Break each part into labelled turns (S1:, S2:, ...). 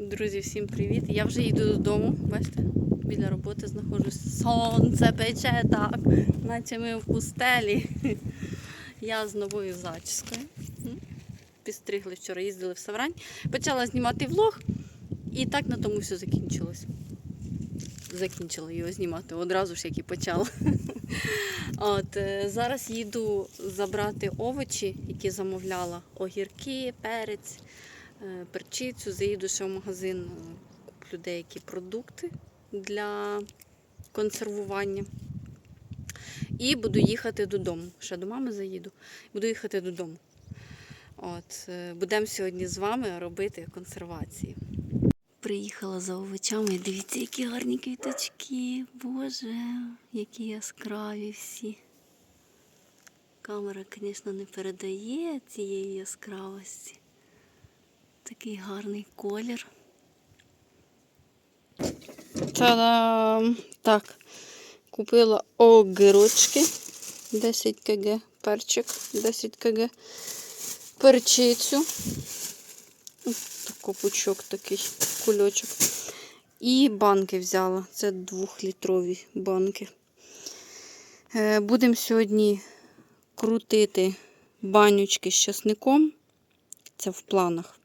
S1: Друзі, всім привіт! Я вже їду додому. Бачите, біля роботи знаходжусь. Сонце пече так, наче ми в пустелі. Я з новою зачіскою. Підстригли вчора, їздили в Саврань. Почала знімати влог, і так на тому все закінчилось. Закінчила його знімати одразу ж, як і почала. От, е, зараз їду забрати овочі, які замовляла. Огірки, перець, перчицю. Заїду ще в магазин, е, куплю деякі продукти для консервування. І буду їхати додому. Ще до мами заїду. Буду їхати додому. От, е, будемо сьогодні з вами робити консервації. Приїхала за овочами. Дивіться, які гарні квіточки. Боже, які яскраві всі. Камера, звісно, не передає цієї яскравості. Такий гарний колір. Та-дам! Так, купила огірочки 10 кг, перчик 10 кг, перчицю. Такий пучок такий кульочок. І банки взяла. Це двохлітрові банки. Е, Будемо сьогодні крутити банючки з часником. Це в планах.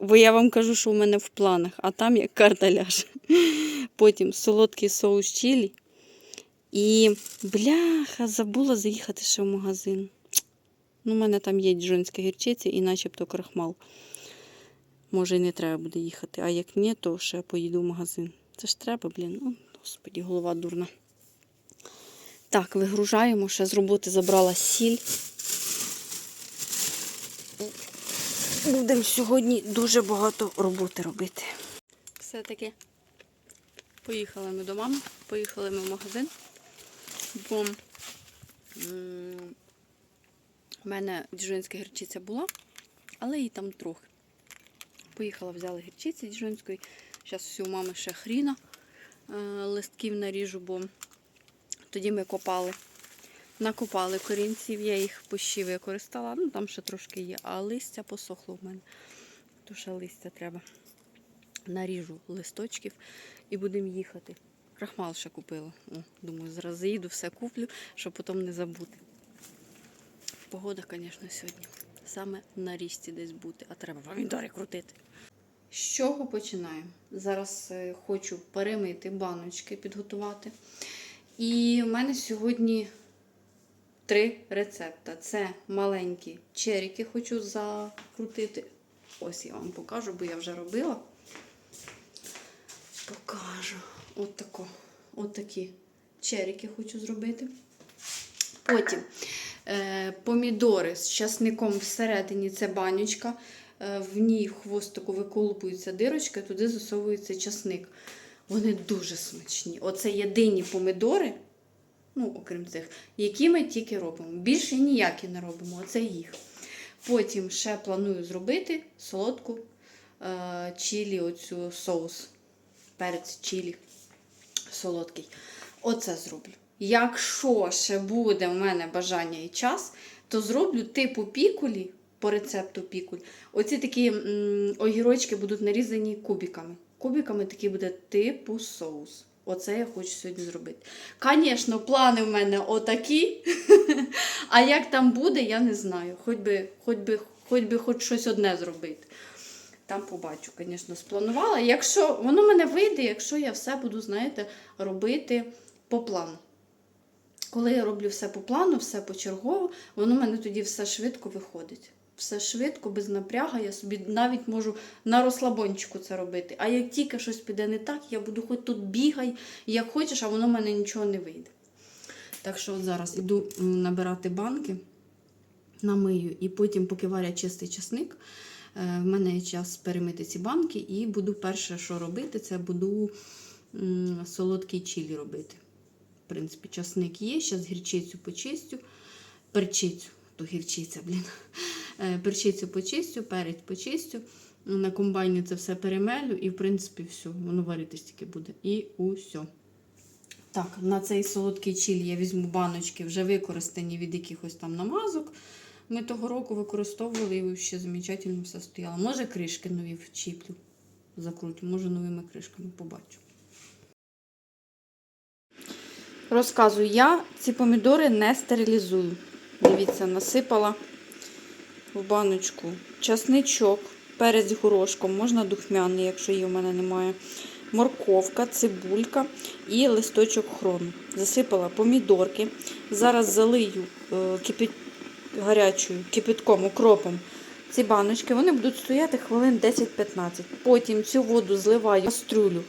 S1: Бо я вам кажу, що в мене в планах, а там як карта ляже. Потім солодкий соус чилі. І бляха, забула заїхати ще в магазин. Ну, у мене там є джонська гірчиця і начебто крахмал. Може, і не треба буде їхати. А як ні, то ще поїду в магазин. Це ж треба, блін. Ну, господі, голова дурна. Так, вигружаємо. Ще з роботи забрала сіль. Будемо сьогодні дуже багато роботи робити. Все-таки поїхали ми до мами, поїхали ми в магазин, бо в мене діжонська гірчиця була, але її там трохи. Поїхала, взяла гірчиці діжонської. Зараз всі у мами ще хріна е, листків наріжу, бо тоді ми копали. Накопали корінців, я їх пощі використала. Ну, там ще трошки є, а листя посохло в мене. То ще листя треба. Наріжу листочків і будемо їхати. Крахмал ще купила. О, думаю, зараз заїду, все куплю, щоб потім не забути. Погода, звісно, сьогодні. Саме на річці десь бути, а треба помідори крутити. З чого починаємо? Зараз е, хочу перемити баночки, підготувати. І в мене сьогодні три рецепти. Це маленькі черіки хочу закрутити. Ось я вам покажу, бо я вже робила. Покажу. От тако. От такі черіки хочу зробити. Потім е, помідори з часником всередині це банючка. Е, в ній хвостику виколупується дирочка, туди засовується часник. Вони дуже смачні. Оце єдині помідори, ну, окрім цих, які ми тільки робимо. Більше ніякі не робимо, оце їх. Потім ще планую зробити солодку е, чилі, оцю соус, перець чилі солодкий. Оце зроблю. Якщо ще буде в мене бажання і час, то зроблю типу пікулі по рецепту пікуль. Оці такі м, огірочки будуть нарізані кубиками. Кубиками такий буде типу соус. Оце я хочу сьогодні зробити. Звісно, плани в мене отакі. А як там буде, я не знаю. Хоч би, хоч би, хоч би хоч щось одне зробити. Там побачу, звісно, спланувала. Якщо воно мене вийде, якщо я все буду, знаєте, робити по плану. Коли я роблю все по плану, все почергово, воно в мене тоді все швидко виходить. Все швидко, без напряга, я собі навіть можу на розслабончику це робити. А як тільки щось піде не так, я буду хоч тут бігай, як хочеш, а воно в мене нічого не вийде. Так що от зараз йду набирати банки, намию, і потім, поки варять чистий часник, е, в мене є час перемити ці банки, і буду перше, що робити, це буду солодкий чилі робити. В принципі, часник є, зараз гірчицю почистю, перчицю, то гірчиця, блін. Е, Перчицю почистю, перець почистю. На комбайні це все перемелю і, в принципі, все, воно варитись тільки буде. І усе. Так, на цей солодкий чилі я візьму баночки, вже використані від якихось там намазок. Ми того року використовували і ще замечательно все стояло. Може, кришки нові вчіплю. закрутю. Може новими кришками побачу. Розказую, я ці помідори не стерилізую. Дивіться, насипала в баночку часничок, перець горошком, можна духмяний, якщо її в мене немає. Морковка, цибулька і листочок хрону. Засипала помідорки. Зараз залию е, кипі... гарячою кипятком, укропом ці баночки. Вони будуть стояти хвилин 10-15. Потім цю воду зливаю в кастрюлю,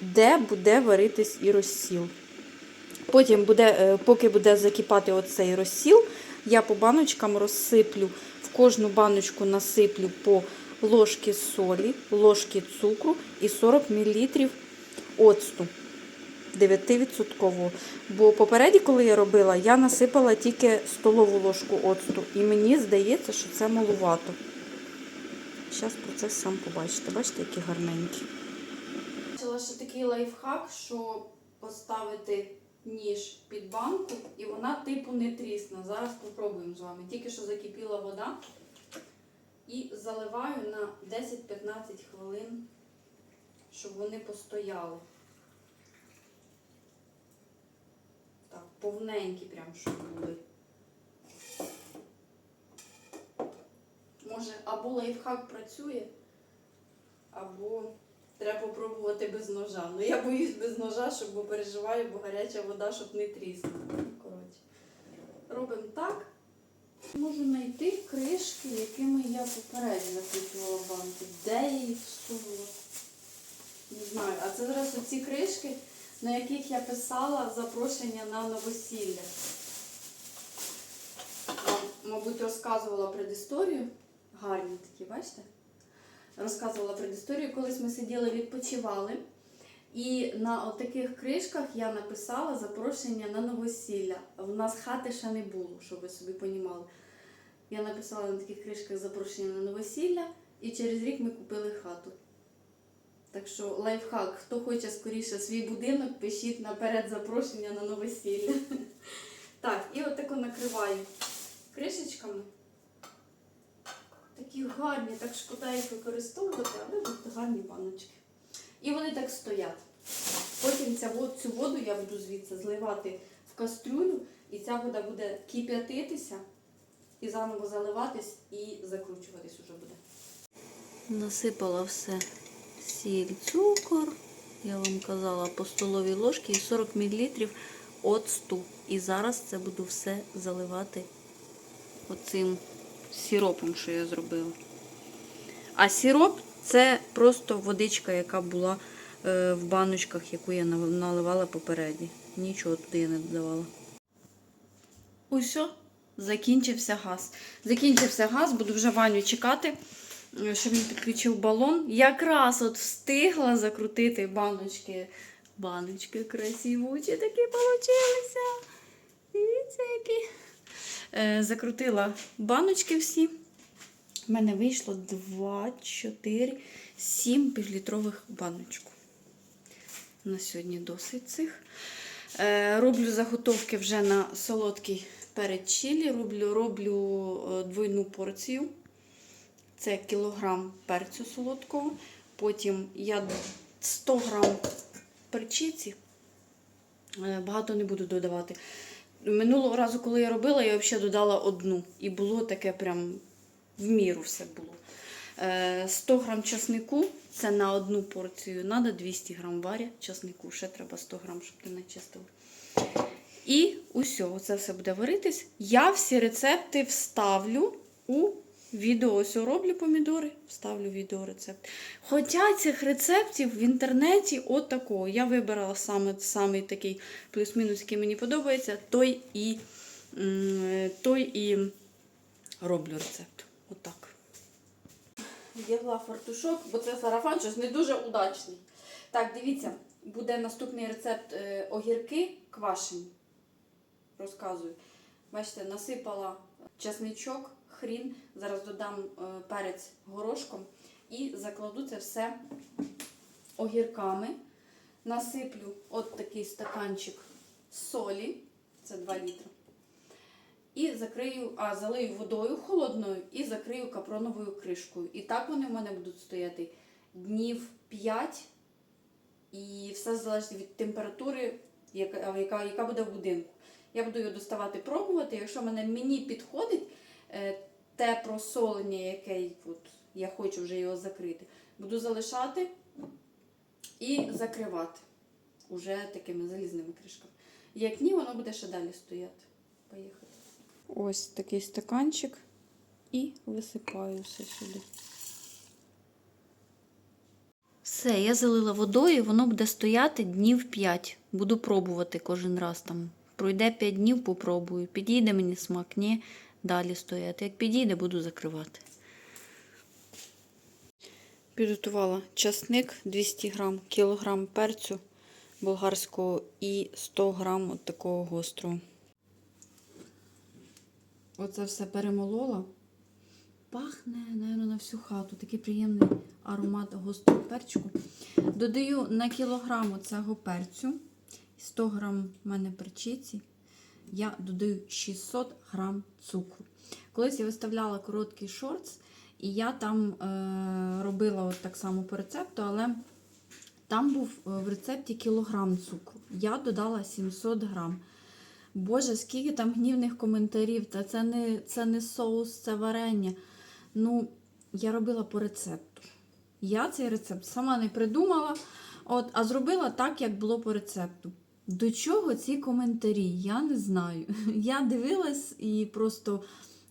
S1: де буде варитись і розсіл. Потім, буде, е, поки буде закипати оцей розсіл, я по баночкам розсиплю, в кожну баночку насиплю по ложки солі, ложки цукру і 40 мл оцту 9%. Бо попереді, коли я робила, я насипала тільки столову ложку оцту. І мені здається, що це малувато. Зараз процес сам побачите. Бачите, які гарненькі. Бачила ще такий лайфхак, що поставити ніж під банку і вона типу не трісне. Зараз попробуємо з вами. Тільки що закипіла вода і заливаю на 10-15 хвилин, щоб вони постояли. Так, повненькі прям, щоб були. Може, або лайфхак працює, або треба попробувати без ножа. Ну я боюсь без ножа, щоб бо переживаю, бо гаряча вода, щоб не. Коротше. Робимо так. Можу знайти кришки, якими я попередньо накручувала банки. Де я їх всунула? Не знаю. А це зараз оці кришки, на яких я писала запрошення на новосілля. Мабуть, розказувала предісторію. Гарні такі, бачите? Розказувала предісторію. Колись ми сиділи, відпочивали. І на таких кришках я написала запрошення на новосілля. В нас хати ще не було, щоб ви собі понімали. Я написала на таких кришках запрошення на новосілля, і через рік ми купили хату. Так що лайфхак, хто хоче скоріше свій будинок, пишіть наперед запрошення на новосілля. Так, і отако накриваю кришечками. Такі гарні, так шкода їх використовувати, але от гарні баночки. І вони так стоять. Потім ця, цю воду я буду звідси зливати в кастрюлю, і ця вода буде кип'ятитися і заново заливатись і закручуватись уже буде. Насипала все сіль, цукор. Я вам казала по столовій ложці і 40 мл оцту. І зараз це буду все заливати оцим сиропом, що я зробила. А сироп це просто водичка, яка була е, в баночках, яку я наливала попереді. Нічого туди я не додавала. Ось що, закінчився газ. Закінчився газ, буду вже Ваню чекати, е, щоб він підключив балон. Якраз от встигла закрутити баночки. Баночки красивучі такі получилися. Дивіться, які. Е, закрутила баночки всі. У мене вийшло 2, 4, 7 півлітрових баночок. На сьогодні досить цих. Е, роблю заготовки вже на солодкий перед чилі. Роблю, роблю е, двойну порцію. Це кілограм перцю солодкого. Потім я 100 грам перчиці. Багато не буду додавати. Минулого разу, коли я робила, я взагалі додала одну. І було таке прям в міру все було. Е, 100 грам часнику, це на одну порцію. треба 200 грам варя часнику. Ще треба 100 грам, щоб ти начистив. І усього це все буде варитись. Я всі рецепти вставлю у відео. Ось роблю помідори, вставлю відеорецепт. Хоча цих рецептів в інтернеті от. Я вибирала саме самий такий плюс-мінус, який мені подобається, той і, той і роблю рецепт. Отак. Вдягла фартушок, бо це сарафан щось не дуже удачний. Так, дивіться, буде наступний рецепт е, огірки квашені. Розказую. Бачите, насипала чесничок, хрін. Зараз додам е, перець горошком і закладу це все огірками. Насиплю от такий стаканчик солі, це 2 літри. і закрию, а залию водою холодною і закрию капроновою кришкою. І так вони в мене будуть стояти днів 5. І все залежить від температури, яка, яка, яка буде в будинку. Я буду його доставати, пробувати. Якщо мене мені підходить е, те просолення, яке от, я хочу вже його закрити, буду залишати і закривати уже такими залізними кришками. Як ні, воно буде ще далі стояти. Поїхати. Ось такий стаканчик і висипаю все сюди. Все, я залила водою, воно буде стояти днів 5. Буду пробувати кожен раз там. Пройде 5 днів, попробую. Підійде мені смак, ні, далі стояти. Як підійде, буду закривати. Підготувала часник 200 грам, кілограм перцю болгарського і 100 грам от такого гострого. Оце все перемолола. Пахне, мабуть, на всю хату. Такий приємний аромат гострого перчику. Додаю на кілограм цього перцю. 100 грам в мене перчиці. Я додаю 600 грам цукру. Колись я виставляла короткий шортс, і я там е, робила от так само по рецепту, але там був е, в рецепті кілограм цукру. Я додала 700 грам. Боже, скільки там гнівних коментарів, та це не, це не соус, це варення. Ну, я робила по рецепту. Я цей рецепт сама не придумала, от, а зробила так, як було по рецепту. До чого ці коментарі? Я не знаю. Я дивилась і просто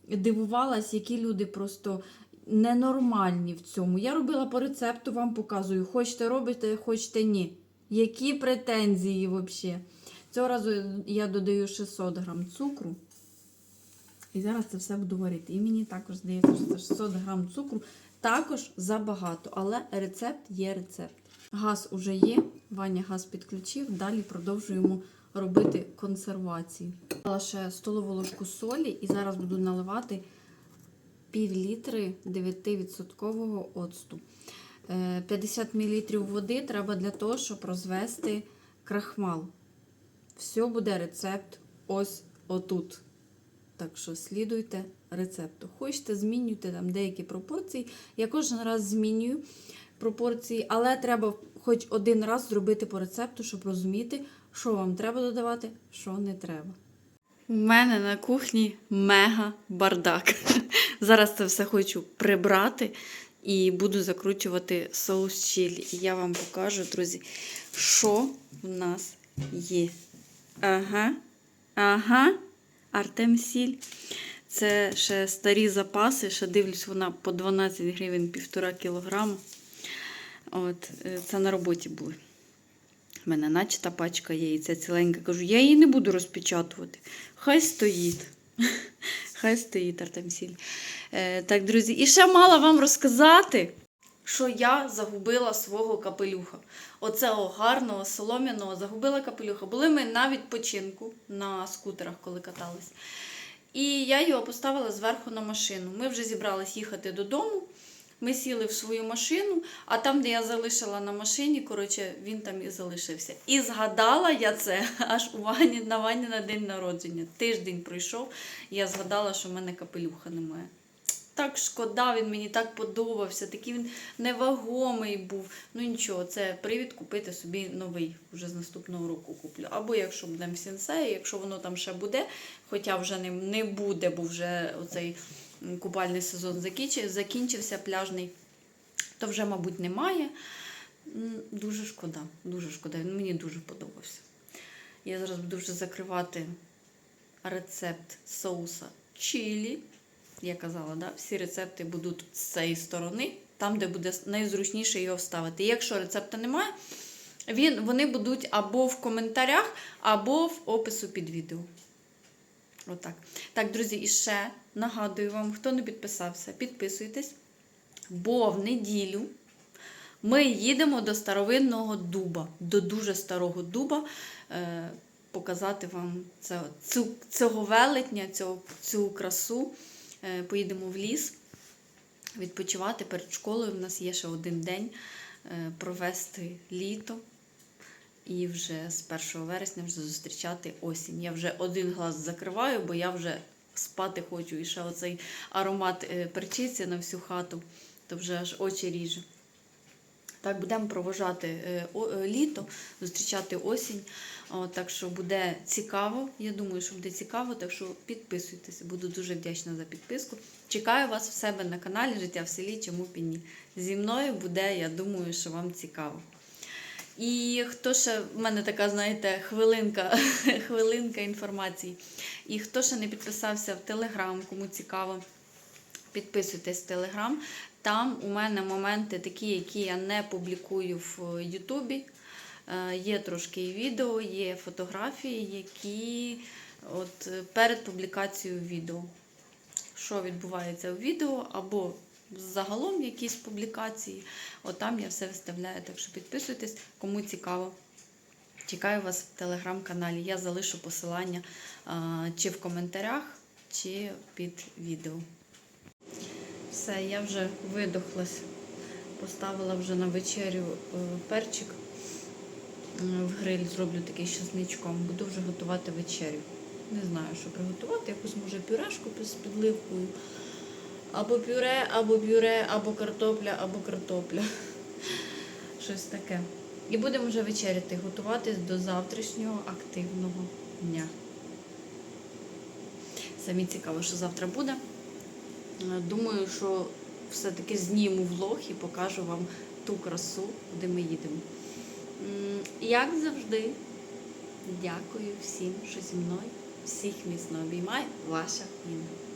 S1: дивувалась, які люди просто ненормальні в цьому. Я робила по рецепту, вам показую. Хочете робите, хочете ні. Які претензії взагалі? Цього разу я додаю 600 грам цукру. І зараз це все буду варити. І мені також здається, що це 600 грам цукру також забагато, але рецепт є рецепт. Газ уже є, Ваня газ підключив, далі продовжуємо робити консервацію. Дала ще столову ложку солі і зараз буду наливати пів літри 9% оцту. Е, 50 мл води треба для того, щоб розвести крахмал. Все буде рецепт ось отут. Так що слідуйте рецепту. Хочете, змінюйте там деякі пропорції. Я кожен раз змінюю пропорції, але треба хоч один раз зробити по рецепту, щоб розуміти, що вам треба додавати, що не треба. У мене на кухні мега бардак. Зараз це все хочу прибрати і буду закручувати соус чилі. І я вам покажу, друзі, що в нас є. Ага, ага, Артем Сіль. Це ще старі запаси, ще дивлюсь, вона по 12 гривень півтора кілограма. От, е, це на роботі були. У мене начата пачка є, і це ціленька. Кажу, я її не буду розпечатувати. Хай стоїть. Хай стоїть Артем Сіль. Е, так, друзі, і ще мала вам розказати, що я загубила свого капелюха. Оцього гарного, солом'яного, загубила капелюха. Були ми на відпочинку на скутерах, коли катались. І я його поставила зверху на машину. Ми вже зібрались їхати додому. Ми сіли в свою машину, а там, де я залишила на машині, коротше, він там і залишився. І згадала я це аж у Вані, на Вані на день народження. Тиждень пройшов, і я згадала, що в мене капелюха немає. Так шкода, він мені так подобався, такий він невагомий був. Ну нічого, це привід купити собі новий. Вже з наступного року куплю. Або якщо будемо в сенсеї, якщо воно там ще буде, хоча вже не, не буде, бо вже оцей купальний сезон закінчився пляжний, то вже, мабуть, немає. Дуже шкода, дуже шкода. Він мені дуже подобався. Я зараз буду вже закривати рецепт соуса чилі. Я казала, да? всі рецепти будуть з цієї сторони, там, де буде найзручніше його вставити. Якщо рецепту немає, він, вони будуть або в коментарях, або в опису під відео. Отак. Так, друзі, і ще нагадую вам, хто не підписався, підписуйтесь. Бо в неділю ми їдемо до старовинного дуба, до дуже старого дуба. Е, показати вам це, цю, цього велетня, цього, цю красу. Е, поїдемо в ліс відпочивати перед школою. У нас є ще один день е, провести літо. І вже з 1 вересня вже зустрічати осінь. Я вже один глаз закриваю, бо я вже спати хочу. І ще оцей аромат е, перчиці на всю хату, то вже аж очі ріже. Так, будемо провожати е, е, літо, зустрічати осінь. Так що буде цікаво. Я думаю, що буде цікаво, так що підписуйтесь. Буду дуже вдячна за підписку. Чекаю вас в себе на каналі Життя в селі, чому б. Зі мною буде, я думаю, що вам цікаво. І хто ще, в мене така, знаєте, хвилинка, хвилинка інформації. І хто ще не підписався в Телеграм, кому цікаво, підписуйтесь в Телеграм. Там у мене моменти такі, які я не публікую в Ютубі. Е, Є трошки відео, є фотографії, які от перед публікацією відео. Що відбувається у відео, або загалом якісь публікації. От там я все виставляю. Так що підписуйтесь, кому цікаво. Чекаю вас в телеграм-каналі. Я залишу посилання чи в коментарях, чи під відео. Все, я вже видохлась. Поставила вже на вечерю е, перчик. В гриль зроблю такий з. Буду вже готувати вечерю. Не знаю, що приготувати. Якусь може пюрешку з підливкою. Або пюре, або пюре, або картопля, або картопля. Щось таке. І будемо вже вечеряти, готуватись до завтрашнього активного дня. Самі цікаво, що завтра буде. Е, Думаю, що все-таки зніму влог і покажу вам ту красу, куди ми їдемо. Як завжди, дякую всім, що зі мною. Всіх міцно обіймаю. Ваша Інна.